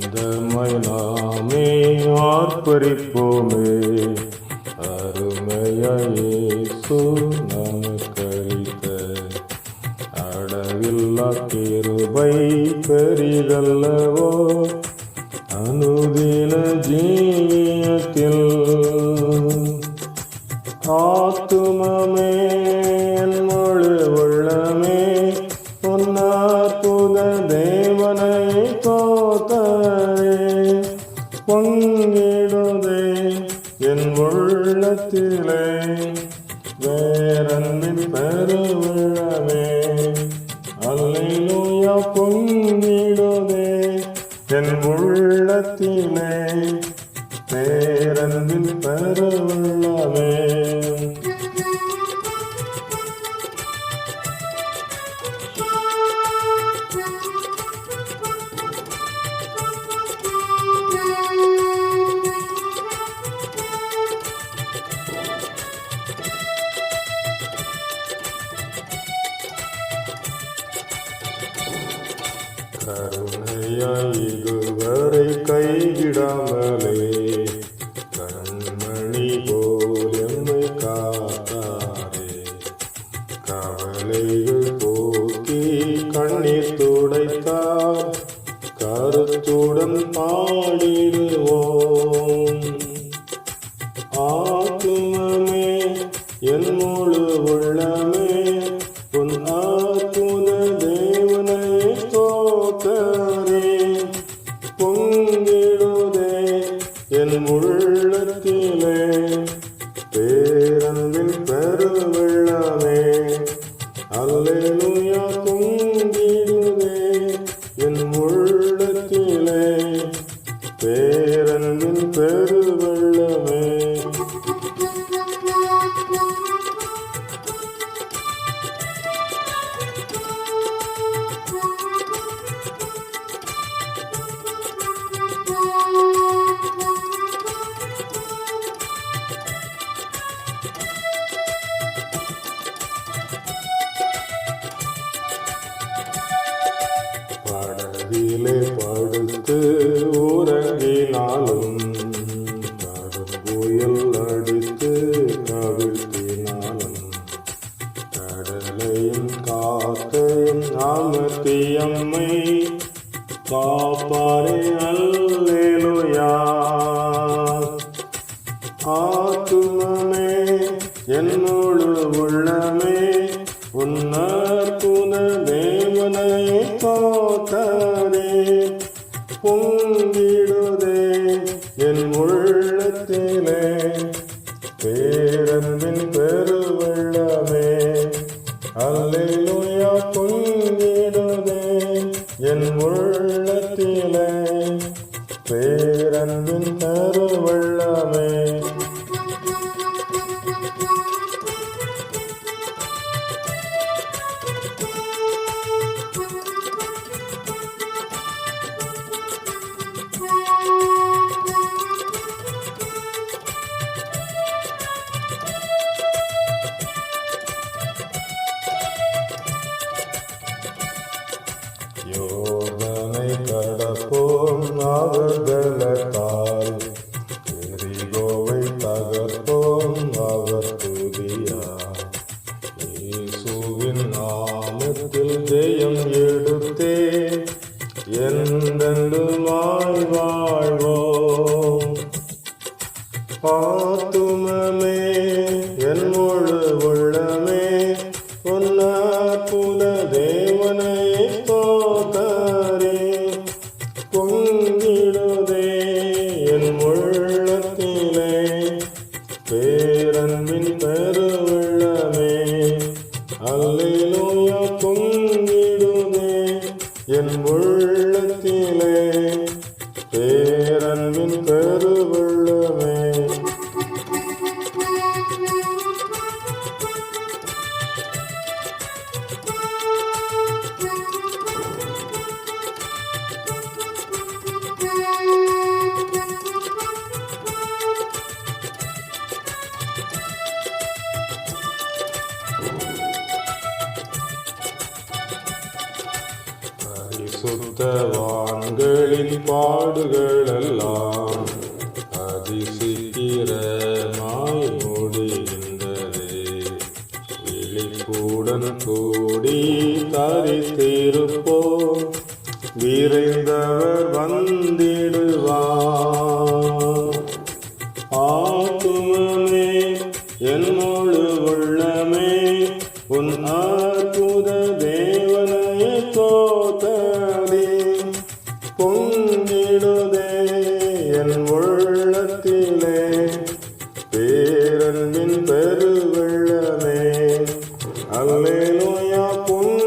ஆனந்தமாய் நாமே ஆர்ப்பரிப்போமே. அருமையேசு நமக்களித்த அடவில்லா கிருபை பெரிதல்லவோ. அனுதின ஜீவியத்தில் ஆத்துமமே என் என் உள்ளத்திலே வேறன்பின் பெருவிழமே அல்லேலூயா பொங்கிடுதே என் உள்ளத்திலே பேரன்பின் கருணையாய் இதுவரை கைவிடாமலே கண்மணி போல் என்னை காத்தாரே. கவலைகள் போக்கி கண்ணீர் துடைத்தார் கருத்துடன் பாடி பேரன்பின் பெருவெள்ளமே. காப்பாரே அல்லேலுயா. ஆத்துமமே என்னோடு உள்ளமே உன்னற்புத தேவனை காத்தாரே பொங்கிடுதே என் உள்ளத்திலே பேரன்பின் பெருவெள்ளமே. அல்லேலூயா. பேரன்பின் பெருவெள்ளமே வாழ்வோம் ஆத்துமமே பெருவெள்ளமே பரிசுத்தவான்களின் பாடுகளெல்லாம் உடன் கூடி தரித்திருப்போம். விரைந்தவர் வந்திடுவார். ஆத்துமமே என் முழு உள்ளமே உன் அற்புத தேவனையே தோத்ததே பொங்க Hallelujah.